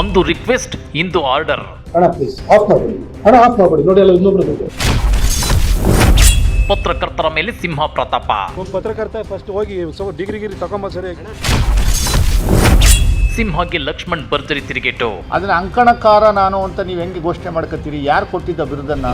ಅಂದು ರಿಕ್ವೆಸ್ಟ್ ಇಂದು ಆರ್ಡರ್ ಹಣ ಪ್ಲೀಸ್ ಆಫ್ ಮಾಡಿ ಹಣ ಆಫ್ ಮಾಡಬೇಡಿ. ನೋಡಿ ಎಲ್ಲ ಇನ್ನೊಬ್ರು ಬೇಕು ಪತ್ರಕರ್ತರ ಮೇಲೆ ಸಿಂಹ ಪ್ರತಾಪ. ಒಬ್ಬ ಪತ್ರಕರ್ತ ಫಸ್ಟ್ ಹೋಗಿ ಸ್ವಲ್ಪ ಡಿಗ್ರಿ ಗಿರಿ ತಗೊಂಬ ಸರಿ ಸಿಂಹಗೆ ಲಕ್ಷ್ಮಣ್ ಭರ್ಜರಿ ತಿರುಗೇಟು. ಅದನ್ನ ಅಂಕಣಕಾರ ನಾನು ಅಂತ ನೀವು ಹೆಂಗೆ ಘೋಷಣೆ ಮಾಡ್ಕೊತೀರಿ ಯಾರು ಕೊಟ್ಟಿದ್ದ ಬಿರುದನ್ನ?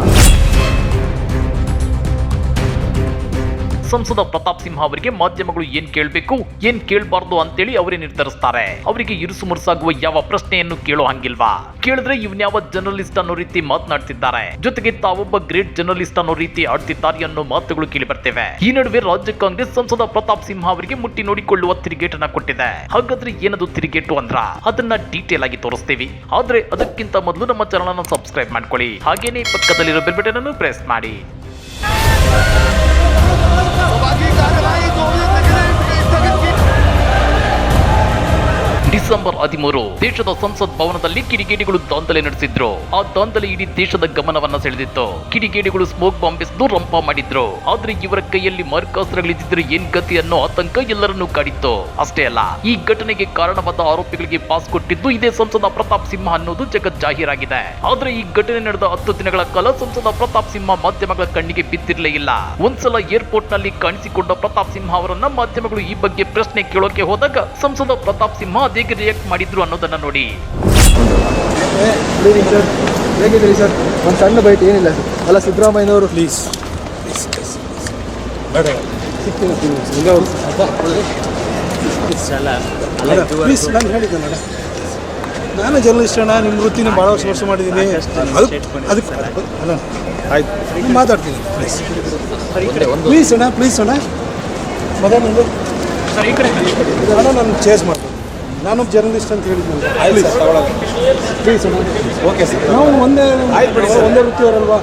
ಸಂಸದ ಪ್ರತಾಪ್ ಸಿಂಹ ಅವರಿಗೆ ಮಾಧ್ಯಮಗಳು ಏನ್ ಕೇಳಬೇಕು, ಏನ್ ಕೇಳಬಾರ್ದು ಅಂತೇಳಿ ಅವರೇ ನಿರ್ಧರಿಸ್ತಾರೆ. ಅವರಿಗೆ ಇರುಸು ಮುರುಸಾಗುವ ಯಾವ ಪ್ರಶ್ನೆಯನ್ನು ಕೇಳೋ ಹಂಗಿಲ್ವಾ? ಕೇಳಿದ್ರೆ ಇವ್ನ್ಯಾವ ಜರ್ನಲಿಸ್ಟ್ ಅನ್ನೋ ರೀತಿ ಮಾತನಾಡ್ತಿದ್ದಾರೆ. ಜೊತೆಗೆ ತಾವೊಬ್ಬ ಗ್ರೇಟ್ ಜರ್ನಲಿಸ್ಟ್ ಅನ್ನೋ ರೀತಿ ಆಡ್ತಿದ್ದಾರೆ ಅನ್ನೋ ಮಾತುಗಳು ಕೇಳಿ ಬರ್ತೇವೆ. ಈ ನಡುವೆ ರಾಜ್ಯ ಕಾಂಗ್ರೆಸ್ ಸಂಸದ ಪ್ರತಾಪ್ ಸಿಂಹ ಅವರಿಗೆ ಮುಟ್ಟಿ ನೋಡಿಕೊಳ್ಳುವ ತಿರುಗೇಟನ್ನ ಕೊಟ್ಟಿದೆ. ಹಾಗಾದ್ರೆ ಏನದು ತಿರುಗೇಟು ಅಂದ್ರ? ಅದನ್ನ ಡೀಟೇಲ್ ಆಗಿ ತೋರಿಸ್ತೀವಿ. ಆದ್ರೆ ಅದಕ್ಕಿಂತ ಮೊದಲು ನಮ್ಮ ಚಾನಲ್ ಸಬ್ಸ್ಕ್ರೈಬ್ ಮಾಡ್ಕೊಳ್ಳಿ. ಹಾಗೇನೇ ಪಕ್ಕದಲ್ಲಿರೋ ಬೆಲ್ ಬಟನ್ ಅನ್ನು ಪ್ರೆಸ್ ಮಾಡಿ. बाकी कार्रवाई दो बजे तक स्थगित की। ಡಿಸೆಂಬರ್ ಹದಿಮೂರು, ದೇಶದ ಸಂಸತ್ ಭವನದಲ್ಲಿ ಕಿಡಿಗೇಡಿಗಳು ದಾಂಧಲೆ ನಡೆಸಿದ್ರು. ಆ ದಾಂಧಲೆ ಇಡೀ ದೇಶದ ಗಮನವನ್ನ ಸೆಳೆದಿತ್ತು. ಕಿಡಿಗೇಡಿಗಳು ಸ್ಮೋಕ್ ಬಾಂಬ್ ಎಸೆದು ರಂಪ ಮಾಡಿದ್ರು. ಆದ್ರೆ ಇವರ ಕೈಯಲ್ಲಿ ಮಾರ್ಕಾಸ್ತ್ರಗಳಿದ್ದರೆ ಏನ್ ಗತಿ ಅನ್ನೋ ಆತಂಕ ಎಲ್ಲರನ್ನೂ ಕಾಡಿತ್ತು. ಅಷ್ಟೇ ಅಲ್ಲ, ಈ ಘಟನೆಗೆ ಕಾರಣವಾದ ಆರೋಪಿಗಳಿಗೆ ಪಾಸ್ ಕೊಟ್ಟಿದ್ದು ಇದೇ ಸಂಸದ ಪ್ರತಾಪ್ ಸಿಂಹ ಅನ್ನೋದು ಜಗತ್ ಜಾಹೀರಾಗಿದೆ. ಆದ್ರೆ ಈ ಘಟನೆ ನಡೆದ ಹತ್ತು ದಿನಗಳ ಕಾಲ ಸಂಸದ ಪ್ರತಾಪ್ ಸಿಂಹ ಮಾಧ್ಯಮಗಳ ಕಣ್ಣಿಗೆ ಬಿದ್ದಿರಲೇ ಇಲ್ಲ. ಒಂದ್ಸಲ ಏರ್ಪೋರ್ಟ್ನಲ್ಲಿ ಕಾಣಿಸಿಕೊಂಡ ಪ್ರತಾಪ್ ಸಿಂಹ ಅವರನ್ನ ಮಾಧ್ಯಮಗಳು ಈ ಬಗ್ಗೆ ಪ್ರಶ್ನೆ ಕೇಳೋಕೆ ಹೋದಾಗ ಸಂಸದ ಪ್ರತಾಪ್ ಸಿಂಹ ಅದೇಗೆ ರಿಯಾಕ್ಟ್ ಮಾಡಿದ್ರು ಅನ್ನೋದನ್ನ ನೋಡಿ. ಸರ್? ಹೇಗಿದ್ದೀರಿ ಸರ್? ಒಂದು ಸಣ್ಣ ಬೈಟ್ ಏನಿಲ್ಲ ಸರ್. ಅಲ್ಲ ಸಿದ್ದರಾಮಯ್ಯನವರು? ಪ್ಲೀಸ್ ಪ್ಲೀಸ್ ನಾನು ಹೇಳಿದ್ದೆ ಮೇಡಮ್ ನಾನು ಜರ್ನಲಿಸ್ಟ್ ಅಣ್ಣ ನಿಮ್ಮ ವೃತ್ತಿನ ಭಾಳ ವರ್ಷ ವರ್ಷ ಮಾಡಿದ್ದೀನಿ. ಅದಕ್ಕೆ ಅದಕ್ಕೆ ಅಲ್ಲ ಆಯ್ತು. ಮಾತಾಡ್ತೀನಿ. ಪ್ಲೀಸ್ ಪ್ಲೀಸ್ ಅಣ್ಣ ಪ್ಲೀಸ್ ಅಣ್ಣ. ಅಣ್ಣ ನಾನು ಚೇಸ್ ಮಾಡ್ತೀನಿ. ನಾನು ಜರ್ನಲಿಸ್ಟ್ ಅಂತ ಹೇಳಿದ್ನಲ್ಲ. Please okay sir. ನಾವು ಒಂದೇ ಒಂದೇ ವೃತ್ತಿಯವರಲ್ವಾ?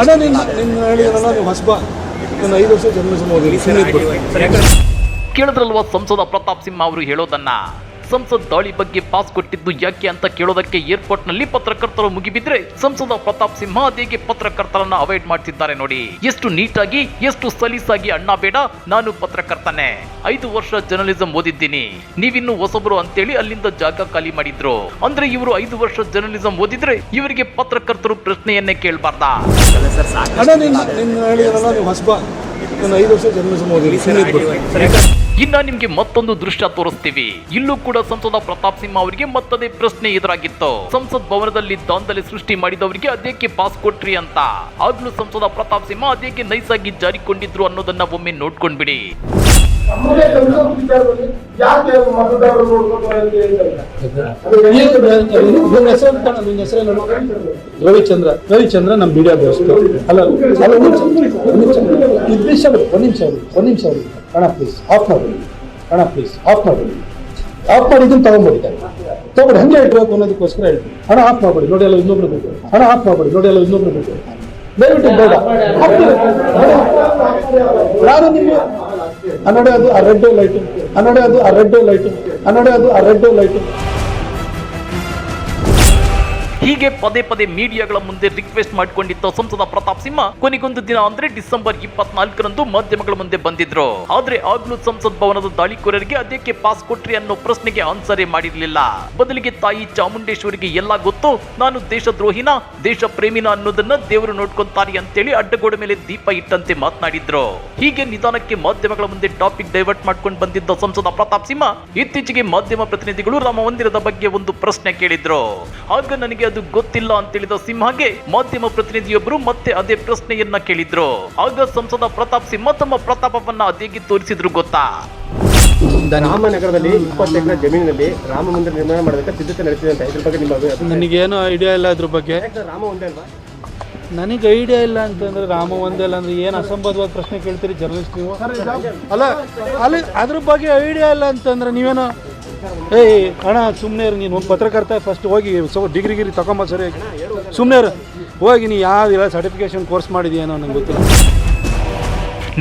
ಅಣ್ಣ ನಿನ್ನ ನಿನ್ನ ಹೇಳಿದ್ರಲ್ಲ ನೀವು ಹಸ್ಬ. ನಾನು ಐದು ವರ್ಷ ಜರ್ನಲಿಸಮ್ ಹೋಗಿ ಕೇಳಿದ್ರಲ್ವಾ ಸಂಸದ ಪ್ರತಾಪ್ ಸಿಂಹ ಅವರು ಹೇಳೋದನ್ನ? ಸಂಸತ್ ದಾಳಿ ಬಗ್ಗೆ ಪಾಸ್ ಕೊಟ್ಟಿದ್ದು ಯಾಕೆ ಅಂತ ಕೇಳೋದಕ್ಕೆ ಏರ್ಪೋರ್ಟ್ನಲ್ಲಿ ಪತ್ರಕರ್ತರು ಮುಗಿಬಿದ್ರೆ ಸಂಸದ ಪ್ರತಾಪ್ ಸಿಂಹ ಅದೇಗೆ ಪತ್ರಕರ್ತರನ್ನ ಅವಾಯ್ಡ್ ಮಾಡ್ತಿದ್ದಾರೆ ನೋಡಿ. ಎಷ್ಟು ನೀಟಾಗಿ ಎಷ್ಟು ಸಲೀಸಾಗಿ ಅಣ್ಣ ಬೇಡ ನಾನು ಪತ್ರಕರ್ತನೆ. ಐದು ವರ್ಷ ಜರ್ನಲಿಸಂ ಓದಿದ್ದೀನಿ. ನೀವಿನ್ನು ಹೊಸಬರು ಅಂತೇಳಿ ಅಲ್ಲಿಂದ ಜಾಗ ಖಾಲಿ ಮಾಡಿದ್ರು. ಅಂದ್ರೆ ಇವರು ಐದು ವರ್ಷ ಜರ್ನಲಿಸಂ ಓದಿದ್ರೆ ಇವರಿಗೆ ಪತ್ರಕರ್ತರು ಪ್ರಶ್ನೆಯನ್ನೇ ಕೇಳಬಾರ್ದಾ. ಐದು ವರ್ಷ ಜರ್ನಲಿಸಂ ಓದಿರಿ ಇದ್ಬಿಡು ಇನ್ನ ನಿಮ್ಗೆ ಮತ್ತೊಂದು ದೃಶ್ಯ ತೋರಿಸ್ತೀವಿ. ಇಲ್ಲೂ ಕೂಡ ಸಂಸದ ಪ್ರತಾಪ್ ಸಿಂಹ ಅವರಿಗೆ ಮತ್ತದೇ ಪ್ರಶ್ನೆ ಎದುರಾಗಿತ್ತು. ಸಂಸತ್ ಭವನದಲ್ಲಿ ದಾಂಧಲೆ ಸೃಷ್ಟಿ ಮಾಡಿದವರಿಗೆ ಅದೇಕೆ ಪಾಸ್ ಕೊಟ್ರಿ ಅಂತ. ಆಗ್ಲೂ ಸಂಸದ ಪ್ರತಾಪ್ ಸಿಂಹ ಅದೇಕೆ ನೈಸಾಗಿ ಜಾರಿಕೊಂಡಿದ್ರು ಅನ್ನೋದನ್ನ ಒಮ್ಮೆ ನೋಡ್ಕೊಂಡ್ಬಿಡಿ. ರವಿಚಂದ್ರ ರವಿಚಂದ್ರ ನಮ್ಮ ಮೀಡಿಯಾ ದೋಸ್ತು ಅಲ್ಲ ಒಂದ್ ಒಂದು ನಿಮಿಷ, ಒಂದ್ ನಿಮಿಷ ಒಂದ್ ನಿಮಿಷ. ಹಣ ಪ್ಲೀಸ್ ಆಫ್ ಮಾಡಿ. ಅಣ್ಣ ಪ್ಲೀಸ್ ಆಫ್ ಮಾಡಿ. ಆಫ್ ಮಾಡಿ ಇದನ್ನು ತಗೊಂಡ್ಬಿಟ್ಟಿದ್ದಾರೆ. ತಗೊಂಡು ಹಂಗೆ ಇಟ್ಬೇಕು ಅನ್ನೋದಕ್ಕೋಸ್ಕರ ಹೇಳ್ತೀನಿ. ಹಣ ಆಫ್ ಮಾಡ್ಬಿಡಿ. ನೋಡಿ ಎಲ್ಲ ಇನ್ನೊಬ್ರು ಬೇಕು ಹಣ ಆಫ್ ಮಾಡ್ಬಿಡಿ. ನೋಡಿ ಎಲ್ಲ ಇನ್ನೊಬ್ರು ಬೇಕು ದಯವಿಟ್ಟು ಬೇಡ. ನಾನು ನಿಮ್ಮ ಅನ್ನೋಡೆ ಅದು, ಆ ರೆಡ್ ಲೈಟು ಅನ್ನೋಡೆ ನೋಡಿ ಅದು, ಆ ರೆಡ್ ಲೈಟು ಅನ್ನೋಡೆ ನೋಡಿ ಅದು, ಆ ರೆಡ್ ಲೈಟ್ ಹೀಗೆ ಪದೇ ಪದೇ ಮೀಡಿಯಾಗಳ ಮುಂದೆ ರಿಕ್ವೆಸ್ಟ್ ಮಾಡಿಕೊಂಡಿದ್ದ ಸಂಸದ ಪ್ರತಾಪ್ ಸಿಂಹ ಕೊನೆಗೊಂದು ದಿನ ಅಂದ್ರೆ ಡಿಸೆಂಬರ್ ಇಪ್ಪತ್ನಾಲ್ಕರಂದು ಮಾಧ್ಯಮಗಳ ಮುಂದೆ ಬಂದಿದ್ರು. ಆದ್ರೆ ಆಗ್ಲೂ ಸಂಸತ್ ಭವನದ ದಾಳಿಕೋರರಿಗೆ ಅದಕ್ಕೆ ಪಾಸ್ ಕೊಟ್ರಿ ಅನ್ನೋ ಪ್ರಶ್ನೆಗೆ ಆನ್ಸರೇ ಮಾಡಿರ್ಲಿಲ್ಲ. ಬದಲಿಗೆ ತಾಯಿ ಚಾಮುಂಡೇಶ್ವರಿಗೆ ಎಲ್ಲ ಗೊತ್ತು, ನಾನು ದೇಶದ್ರೋಹಿನ ದೇಶ ಪ್ರೇಮಿನ ಅನ್ನೋದನ್ನ ದೇವರು ನೋಡ್ಕೊಂತಾರೆ ಅಂತೇಳಿ ಅಡ್ಡಗೋಡೆ ಮೇಲೆ ದೀಪ ಇಟ್ಟಂತೆ ಮಾತನಾಡಿದ್ರು. ಹೀಗೆ ನಿಧಾನಕ್ಕೆ ಮಾಧ್ಯಮಗಳ ಮುಂದೆ ಟಾಪಿಕ್ ಡೈವರ್ಟ್ ಮಾಡ್ಕೊಂಡು ಬಂದಿದ್ದ ಸಂಸದ ಪ್ರತಾಪ್ ಸಿಂಹ ಇತ್ತೀಚೆಗೆ ಮಾಧ್ಯಮ ಪ್ರತಿನಿಧಿಗಳು ರಾಮ ಮಂದಿರದ ಬಗ್ಗೆ ಒಂದು ಪ್ರಶ್ನೆ ಕೇಳಿದ್ರು. ಆಗ ನನಗೆ ಗೊತ್ತಿಲ್ಲ ಅಂತ ಹೇಳಿದ ಸಿಂಹಗೆ ಮಾಧ್ಯಮ ಪ್ರತಿನಿಧಿಯೊಬ್ಬರು ಮತ್ತೆ ಅದೇ ಪ್ರಶ್ನೆಯನ್ನ ಕೇಳಿದ್ರು. ಆಗ ಸಂಸದ ಪ್ರತಾಪ್ ಸಿಂಹ ತಮ್ಮ ಪ್ರತಾಪವನ್ನ ಅದೇಗೆ ತೋರಿಸಿದ್ರು ಗೊತ್ತಾ? ರಾಮನಗರದಲ್ಲಿ ಇಪ್ಪತ್ತು ಎಕರೆ ಜಮೀನಿನಲ್ಲಿ ರಾಮ ಮಂದಿರ ನಿರ್ಮಾಣ ಮಾಡೋದಕ್ಕೆ ಸಿದ್ಧತೆ ನಡೆಸಿದೆ ಅಂತ ಇದ್ರ ಬಗ್ಗೆ ನಿಮ್ಮ ಅಭಿಪ್ರಾಯ? ನನಗೇನು ಐಡಿಯಾ ಇಲ್ಲ ಅದ್ರ ಬಗ್ಗೆ. ರಾಮ ಒಂದೇ ಅಲ್ವಾ? ನನಗೆ ಐಡಿಯಾ ಇಲ್ಲ ಅಂತಂದ್ರೆ ರಾಮ ಒಂದೇ ಅಲ್ಲ ಅಂದ್ರೆ ಏನು ಅಸಂಬದ್ಧವಾದ ಪ್ರಶ್ನೆ ಕೇಳ್ತೀರಿ ಜರ್ನಲಿಸ್ಟ್ ನೀವು? ಅಲ್ಲ ಅಲ್ಲಿ ಅದ್ರ ಬಗ್ಗೆ ಐಡಿಯಾ ಇಲ್ಲ ಅಂತಂದ್ರೆ ನೀವೇನೋ ಏಯ್ ಅಣ್ಣ ಸುಮ್ಮನೆ ನೀನು ಒಂದು ಪತ್ರಕರ್ತ ಫಸ್ಟ್ ಹೋಗಿ, ಸೊ ಡಿಗ್ರಿ ಗಿರಿ ತಗೊಂಬ ಸರಿ ಸುಮ್ಮನೆ ಹೋಗಿ, ನೀ ಯಾವ ಸರ್ಟಿಫಿಕೇಶನ್ ಕೋರ್ಸ್ ಮಾಡಿದೆಯೇನೋ ನನಗೆ ಗೊತ್ತಿಲ್ಲ.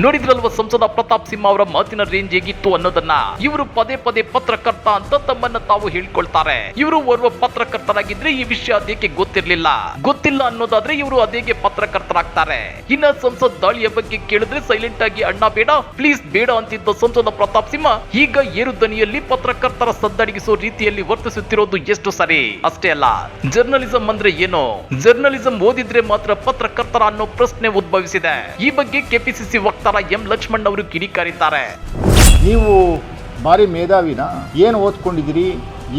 ನೋಡಿದ್ರಲ್ವ ಸಂಸದ ಪ್ರತಾಪ್ ಸಿಂಹ ಅವರ ಮಾತಿನ ರೇಂಜ್ ಹೇಗಿತ್ತು ಅನ್ನೋದನ್ನ? ಇವರು ಪದೇ ಪದೇ ಪತ್ರಕರ್ತ ಅಂತ ತಮ್ಮನ್ನ ತಾವು ಹೇಳ್ಕೊಳ್ತಾರೆ. ಇವರು ಓರ್ವ ಪತ್ರಕರ್ತರಾಗಿದ್ರೆ ಈ ವಿಷಯ ಅದೇಕೆ ಗೊತ್ತಿರ್ಲಿಲ್ಲ. ಗೊತ್ತಿಲ್ಲ ಅನ್ನೋದಾದ್ರೆ ಇವರು ಅದೇಗೆ ಪತ್ರಕರ್ತರಾಗ್ತಾರೆ. ಇನ್ನ ಸಂಸತ್ ದಾಳಿಯ ಬಗ್ಗೆ ಕೇಳಿದ್ರೆ ಸೈಲೆಂಟ್ ಆಗಿ ಅಣ್ಣ ಬೇಡ ಪ್ಲೀಸ್ ಬೇಡ ಅಂತಿದ್ದ ಸಂಸದ ಪ್ರತಾಪ್ ಸಿಂಹ ಈಗ ಏರು ದನಿಯಲ್ಲಿ ಪತ್ರಕರ್ತರ ಸದ್ದಡಿಗಿಸೋ ರೀತಿಯಲ್ಲಿ ವರ್ತಿಸುತ್ತಿರೋದು ಎಷ್ಟು ಸರಿ? ಅಷ್ಟೇ ಅಲ್ಲ ಜರ್ನಲಿಸಂ ಅಂದ್ರೆ ಏನು? ಜರ್ನಲಿಸಂ ಓದಿದ್ರೆ ಮಾತ್ರ ಪತ್ರಕರ್ತರ ಅನ್ನೋ ಪ್ರಶ್ನೆ ಉದ್ಭವಿಸಿದೆ. ಈ ಬಗ್ಗೆ ಕೆಪಿಸಿಸಿ ವಕ್ತಾರ ಎಂ ಲಕ್ಷ್ಮಣ್ ಅವರು ಕಿಡಿಕಾರಿದ್ದಾರೆ ನೀವು ಭಾರಿ ಮೇಧಾವಿನ, ಏನು ಓದ್ಕೊಂಡಿದ್ದೀರಿ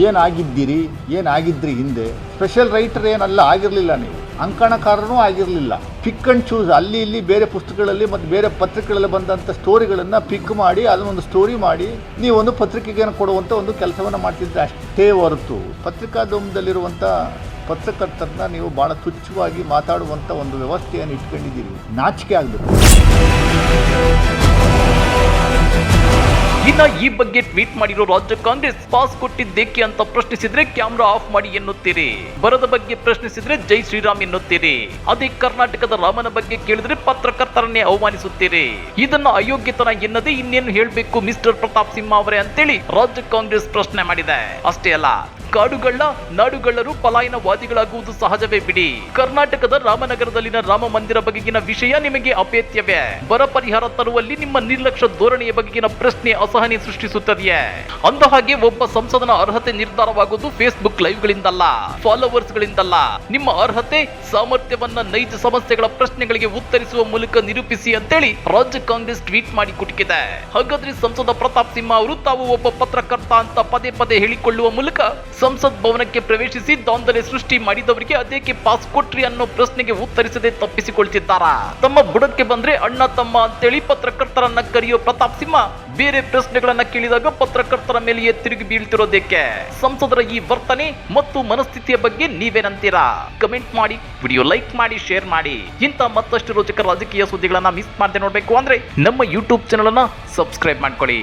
ಏನಾಗಿದ್ದೀರಿ ಏನಾಗಿದ್ರಿ ಹಿಂದೆ? ಸ್ಪೆಷಲ್ ರೈಟರ್ ಏನಲ್ಲ, ಆಗಿರಲಿಲ್ಲ ನೀವು. ಅಂಕಣಕಾರನೂ ಆಗಿರಲಿಲ್ಲ. ಪಿಕ್ ಅಂಡ್ ಚೂಸ್ ಅಲ್ಲಿ ಇಲ್ಲಿ ಬೇರೆ ಪುಸ್ತಕಗಳಲ್ಲಿ ಮತ್ತು ಬೇರೆ ಪತ್ರಿಕೆಗಳಲ್ಲಿ ಬಂದಂಥ ಸ್ಟೋರಿಗಳನ್ನು ಪಿಕ್ ಮಾಡಿ ಅದನ್ನೊಂದು ಸ್ಟೋರಿ ಮಾಡಿ, ನೀವೊಂದು ಪತ್ರಿಕೆಗೆ ಕೊಡುವಂಥ ಒಂದು ಕೆಲಸವನ್ನು ಮಾಡ್ತಿದ್ರೆ ಅಷ್ಟೇ ಹೊರತು. ಪತ್ರಿಕಾದೋಮದಲ್ಲಿರುವಂಥ ಪತ್ರಕರ್ತರನ್ನ ನೀವು ಭಾಳ ತುಚ್ಛವಾಗಿ ಮಾತಾಡುವಂಥ ಒಂದು ವ್ಯವಸ್ಥೆಯನ್ನು ಇಟ್ಕೊಂಡಿದ್ದೀರಿ. ನಾಚಿಕೆ ಆಗಬೇಕು. ಇನ್ನ ಈ ಬಗ್ಗೆ ಟ್ವೀಟ್ ಮಾಡಿರೋ ರಾಜ್ಯ ಕಾಂಗ್ರೆಸ್, ಪಾಸ್ ಕೊಟ್ಟಿದ್ದೇಕೆ ಅಂತ ಪ್ರಶ್ನಿಸಿದ್ರೆ ಕ್ಯಾಮ್ರಾ ಆಫ್ ಮಾಡಿ ಎನ್ನುತ್ತೀರಿ. ಬರದ ಬಗ್ಗೆ ಪ್ರಶ್ನಿಸಿದ್ರೆ ಜೈ ಶ್ರೀರಾಮ್ ಎನ್ನುತ್ತೀರಿ. ಅದೇ ಕರ್ನಾಟಕದ ರಾಮನ ಬಗ್ಗೆ ಕೇಳಿದ್ರೆ ಪತ್ರಕರ್ತರನ್ನೇ ಅವಮಾನಿಸುತ್ತೀರಿ. ಇದನ್ನ ಅಯೋಗ್ಯತನ ಎನ್ನದೇ ಇನ್ನೇನು ಹೇಳಬೇಕು ಮಿಸ್ಟರ್ ಪ್ರತಾಪ್ ಸಿಂಹ ಅವರೇ ಅಂತೇಳಿ ರಾಜ್ಯ ಕಾಂಗ್ರೆಸ್ ಪ್ರಶ್ನೆ ಮಾಡಿದೆ. ಅಷ್ಟೇ ಅಲ್ಲ ಕಾಡುಗಳ್ಳ ನಾಡುಗಳ್ಳರು ಪಲಾಯನವಾದಿಗಳಾಗುವುದು ಸಹಜವೇ ಬಿಡಿ. ಕರ್ನಾಟಕದ ರಾಮನಗರದಲ್ಲಿನ ರಾಮ ಮಂದಿರ ಬಗೆಗಿನ ವಿಷಯ ನಿಮಗೆ ಅಪೇತ್ಯವೇ. ಬರ ಪರಿಹಾರ ತರುವಲ್ಲಿ ನಿಮ್ಮ ನಿರ್ಲಕ್ಷ್ಯ ಧೋರಣೆಯ ಬಗೆಗಿನ ಪ್ರಶ್ನೆ ಅಸಹನೆ ಸೃಷ್ಟಿಸುತ್ತದೆಯೇ. ಅಂದ ಹಾಗೆ ಒಬ್ಬ ಸಂಸದನ ಅರ್ಹತೆ ನಿರ್ಧಾರವಾಗುವುದು ಫೇಸ್ಬುಕ್ ಲೈವ್ ಗಳಿಂದಲ್ಲ ಫಾಲೋವರ್ಸ್ ಗಳಿಂದಲ್ಲ. ನಿಮ್ಮ ಅರ್ಹತೆ, ಸಾಮರ್ಥ್ಯವನ್ನ ನೈಜ ಸಮಸ್ಯೆಗಳ ಪ್ರಶ್ನೆಗಳಿಗೆ ಉತ್ತರಿಸುವ ಮೂಲಕ ನಿರೂಪಿಸಿ ಅಂತೇಳಿ ರಾಜ್ಯ ಕಾಂಗ್ರೆಸ್ ಟ್ವೀಟ್ ಮಾಡಿ ಕುಟುಕಿದೆ. ಹಾಗಾದ್ರೆ ಸಂಸದ ಪ್ರತಾಪ್ ಸಿಂಹ ಅವರು ತಾವು ಒಬ್ಬ ಪತ್ರಕರ್ತ ಅಂತ ಪದೇ ಪದೇ ಹೇಳಿಕೊಳ್ಳುವ ಮೂಲಕ ಸಂಸತ್ ಭವನಕ್ಕೆ ಪ್ರವೇಶಿಸಿ ದಾಂಧಲೆ ಸೃಷ್ಟಿ ಮಾಡಿದವರಿಗೆ ಅದೇಕೆ ಪಾಸ್ ಕೊಟ್ರಿ ಅನ್ನೋ ಪ್ರಶ್ನೆಗೆ ಉತ್ತರಿಸದೆ ತಪ್ಪಿಸಿಕೊಳ್ತಿದ್ದಾರಾ? ತಮ್ಮ ಬುಡಕ್ಕೆ ಬಂದ್ರೆ ಅಣ್ಣ, ತಮ್ಮ ಅಂತೇಳಿ ಪತ್ರಕರ್ತರನ್ನ ಕರೆಯೋ ಪ್ರತಾಪ್ ಸಿಂಹ ಬೇರೆ ಪ್ರಶ್ನೆಗಳನ್ನ ಕೇಳಿದಾಗ ಪತ್ರಕರ್ತರ ಮೇಲೆಯೇ ತಿರುಗಿ ಬೀಳ್ತಿರೋದಕ್ಕೆ ಸಂಸದರ ಈ ವರ್ತನೆ ಮತ್ತು ಮನಸ್ಥಿತಿಯ ಬಗ್ಗೆ ನೀವೇನಂತೀರಾ ಕಮೆಂಟ್ ಮಾಡಿ, ವಿಡಿಯೋ ಲೈಕ್ ಮಾಡಿ, ಶೇರ್ ಮಾಡಿ. ಇಂತ ಮತ್ತಷ್ಟು ರೋಚಕ ರಾಜಕೀಯ ಸುದ್ದಿಗಳನ್ನ ಮಿಸ್ ಮಾಡದೆ ನೋಡ್ಬೇಕು ಅಂದ್ರೆ ನಮ್ಮ ಯೂಟ್ಯೂಬ್ ಚಾನಲ್ ಅನ್ನ ಸಬ್ಸ್ಕ್ರೈಬ್ ಮಾಡ್ಕೊಳ್ಳಿ.